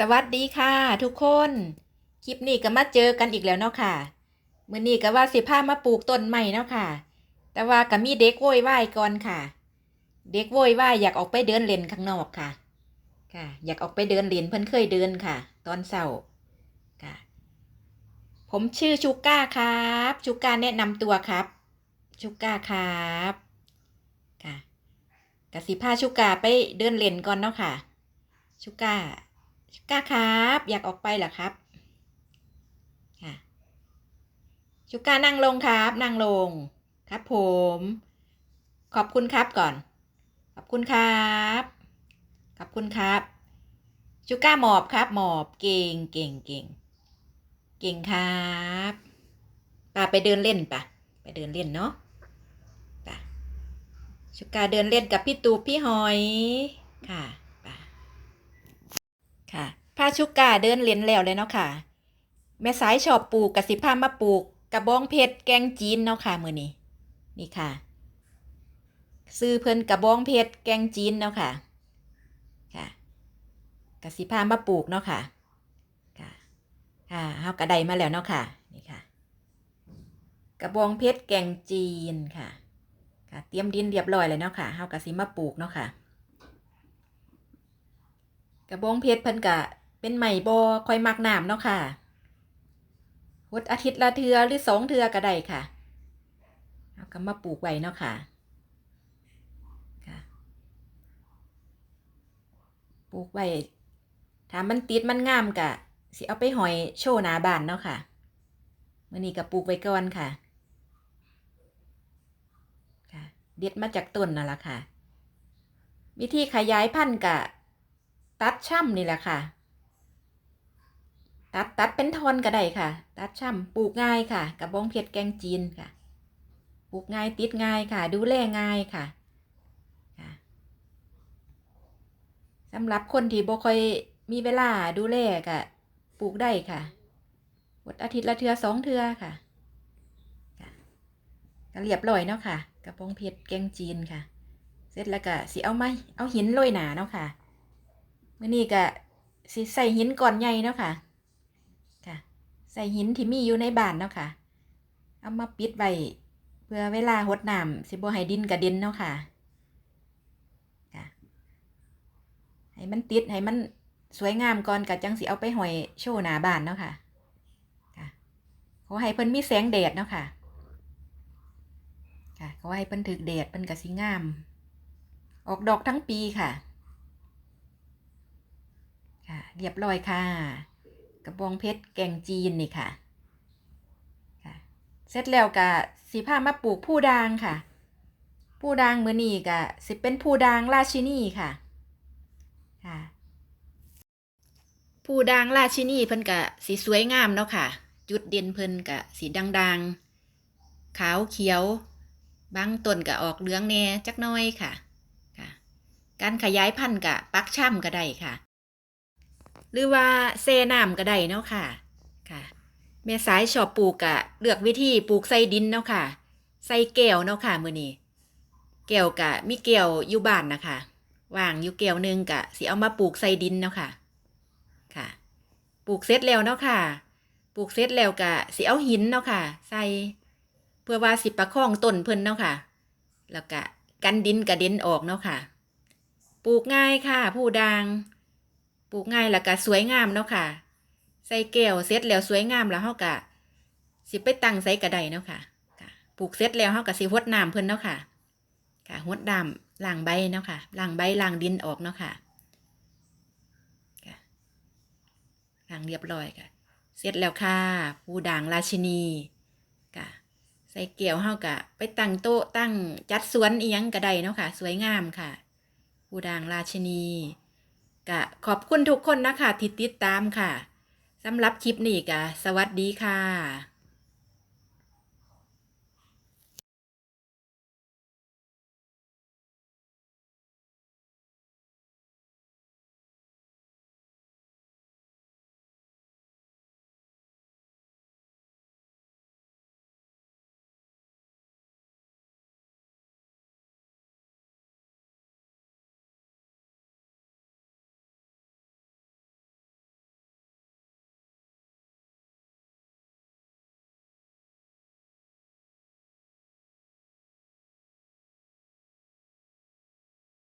สวัสดีค่ะ ทุกคน คลิปนี้ก็มาเจอกันอีกแล้วเนาะค่ะมื้อนี้ก็ว่าสิพามาปลูกต้นใหม่เนาะค่ะ แต่ว่าก็มีเด็กโวยวายก่อนค่ะ เด็กโวยวายอยากออกไปเดินเล่นข้างนอกค่ะ ค่ะ อยากออกไปเดินเล่นเพิ่นเคยเดินค่ะ ตอนเช้าค่ะ ผมชื่อชูก้าครับชูก้าแนะนำตัวครับชูก้าครับค่ะกสิพาชูก้าไปเดินเล่นก่อนเนาะค่ะชูก้า ชูก้าครับ อยากออกไปเหรอครับค่ะชูก้านั่งลงครับ นั่งลงครับผม ขอบคุณครับก่อน ขอบคุณครับ ขอบคุณครับชูก้าหมอบครับ หมอบเก่งเก่งเก่งเก่งครับป่าไปเดินเล่นปะไปเดินเล่นเนาะป่ะชูก้าเดินเล่นกับพี่ตูพี่หอยค่ะาชุกกาเดินเล่นแล้วเลยเนาะค่ะ แม่สายชอบปลูกกระสิพามาปลูกกระบองเพชรแกงจีนเนาะค่ะมือนี้นี่ค่ะ ซื้อเพิ่นกระบองเพชรแกงจีนเนาะค่ะค่ะกระสิพามาปลูกเนาะค่ะค่ะค่ะเฮากระไดมาแล้วเนาะค่ะนี่ค่ะ กระบองเพชรแกงจีนค่ะค่ะเตรียมดินเรียบร้อยเลยเนาะค่ะเฮากระสิมาปลูกเนาะค่ะกระบองเพชรเพิ่นกะ เป็นใหม่บ่ค่อยมักน้ำเนาะค่ะหดอาทิตย์ละเทือหรือสองเทือก็ได้ค่ะเอาก็มาปลูกไว้เนาะค่ะค่ะ ปลูกไว้ถ้ามันติดมันงามกะสิเอาไปหอยโชว์หนาบานเนาะค่ะมื้อนี้ก็ปลูกไว้ก่อนค่ะ ค่ะ เด็ดมาจากต้นนั่นล่ะค่ะ วิธีขยายพันธุ์กะ ตัดช่ำนี่แหละค่ะ ตัดตัดเป็นทอนก็ได้ค่ะ ตัดช่ำปลูกง่ายค่ะ กระบองเพชรแกงจีนค่ะ ปลูกง่ายติดง่ายค่ะ ดูแลง่ายค่ะค่ะสำหรับคนที่บ่ค่อยมีเวลาดูแลก็ปลูกได้ค่ะวดอาทิตย์ละเทือสองเทือค่ะค่ะก็เรียบร้อยเนาะค่ะ กระบองเพชรแกงจีนค่ะ เสร็จแล้วก็สิเอาไม้เอาหินโรยหนาเนาะค่ะมื่อนี้ก็สิใส่หินก่อนใหญ่เนาะค่ะ ใส่หินที่มีอยู่ในบ้านเนาะค่ะ เอามาปิดไว้เพื่อเวลาหดน้ำสิบ่ให้ดินกระเด็นเนาะค่ะค่ะ ให้มันติดให้มันสวยงามก่อนกะจังสิเอาไปห้อยโชว์หน้าบ้านเนาะค่ะค่ะขอให้เพิ่นมีแสงแดดเนาะค่ะ ค่ะขอให้เพิ่นถึกแดดเพิ่นกะสิงาม ออกดอกทั้งปีค่ะ ค่ะ เรียบร้อยค่ะ กระบองเพชรแกงจีนนี่ค่ะค่ะ เสร็จแล้วก็สีผ้ามาปลูกผู้ดางค่ะ ผู้ดางมือนี่ก็สิเป็นผู้ดางราชินีค่ะค่ะผู้ดางราชินีเพิ่นก็สีสวยงามเนาะค่ะ จุดเด่นเพิ่นก็สีดังๆ ขาวเขียวบางต้นก็ออกเหลืองแน่จักน้อยค่ะค่ะ การขยายพันธุ์ก็ปักช่ำก็ได้ค่ะ หรือว่าเซน้ำก็ได้เนาะค่ะ ค่ะ แม่สายชอบปลูกกะเลือกวิธีปลูกใส่ดินเนาะค่ะ ใส่แก้วเนาะค่ะมือนี้แก้วกะมีแก้วอยู่บ้านนะคะวางอยู่แก้วหนึงกะสิเอามาปลูกใส่ดินเนาะค่ะ ค่ะ ปลูกเสร็จแล้วเนาะค่ะ ปลูกเสร็จแล้วกะสิเอาหินเนาะค่ะ ใส่เพื่อว่าสิประคองต้นเพิ่นเนาะค่ะ แล้วก็กันดินกระเด็นออกเนาะค่ะ ปลูกง่ายค่ะ ผู้ดัง ปลูกง่ายแล้วก็สวยงามเนาะค่ะ ใส่แก้วเสร็จแล้วสวยงามแล้วเฮาก็สิไปตั้งใส่กระไดเนาะค่ะค่ะปลูกเสร็จแล้วเฮาก็สิหดน้ำเพิ่นเนาะค่ะ ค่ะหดน้ำล้างใบเนาะค่ะล้างใบล้างดินออกเนาะค่ะค่ะล้างเรียบร้อยค่ะ เสร็จแล้วค่ะผู้ด่างราชินีค่ะใส่แก้วเฮาก็ไปตั้งโต๊ะตั้งจัดสวนอีหยังก็ได้เนาะค่ะ สวยงามค่ะผู้ด่างราชินี ก็ขอบคุณทุกคนนะคะที่ติดตามค่ะสำหรับคลิปนี้ก็สวัสดีค่ะ